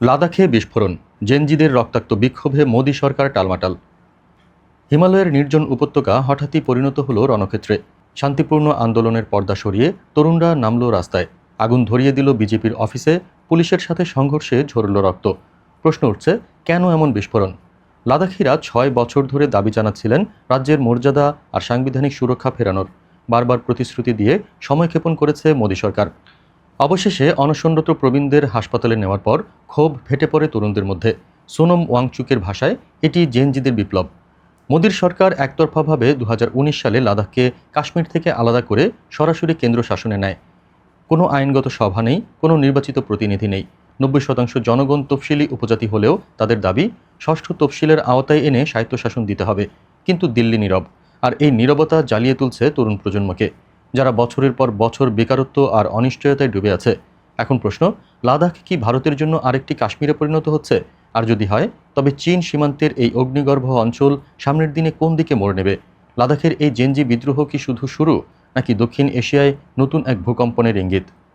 লাদাখে বিস্ফোরণ, জেনজিদের রক্তাক্ত বিক্ষোভে মোদী সরকার টালমাটাল। হিমালয়ের নির্জন উপত্যকা হঠাৎই পরিণত হল রণক্ষেত্রে। শান্তিপূর্ণ আন্দোলনের পর্দা সরিয়ে তরুণরা নামল রাস্তায়। আগুন ধরিয়ে দিল বিজেপির অফিসে, পুলিশের সাথে সংঘর্ষে ঝরল রক্ত। প্রশ্ন উঠছে, কেন এমন বিস্ফোরণ? লাদাখিরা ছয় বছর ধরে দাবি জানাচ্ছিলেন রাজ্যের মর্যাদা আর সাংবিধানিক সুরক্ষা ফেরানোর। বারবার প্রতিশ্রুতি দিয়ে সময়ক্ষেপণ করেছে মোদী সরকার। অবশেষে অনশনরত প্রবীণদের হাসপাতালে নেওয়ার পর ক্ষোভ ফেটে পড়ে তরুণদের মধ্যে। সোনম ওয়াংচুকের ভাষায়, এটি জেনজিদের বিপ্লব। মোদীর সরকার একতরফাভাবে দু হাজার উনিশ সালে লাদাখকে কাশ্মীর থেকে আলাদা করে সরাসরি কেন্দ্র শাসনে নেয়। কোনো আইনগত সভা নেই, কোনো নির্বাচিত প্রতিনিধি নেই। নব্বই শতাংশ জনগণ তফসিলি উপজাতি হলেও তাদের দাবি, ষষ্ঠ তফসিলের আওতায় এনে স্বায়ত্তশাসন দিতে হবে, কিন্তু দিল্লি নীরব। আর এই নীরবতা জ্বালিয়ে তুলছে তরুণ প্রজন্মকে। যারা বছরের পর বছর বেকারত্ব আর অনিশ্চয়তায় ডুবে আছে। এখন প্রশ্ন, লাদাখ কি ভারতের জন্য আরেকটি কাশ্মীরে পরিণত হচ্ছে? আর যদি হয়, তবে চীন সীমান্তের এই অগ্নিগর্ভ অঞ্চল সামনের দিনে কোন দিকে মরে নেবে? লাদাখের এই জেনজি বিদ্রোহ কি শুধু শুরু, নাকি দক্ষিণ এশিয়ায় নতুন এক ভূকম্পনের ইঙ্গিত?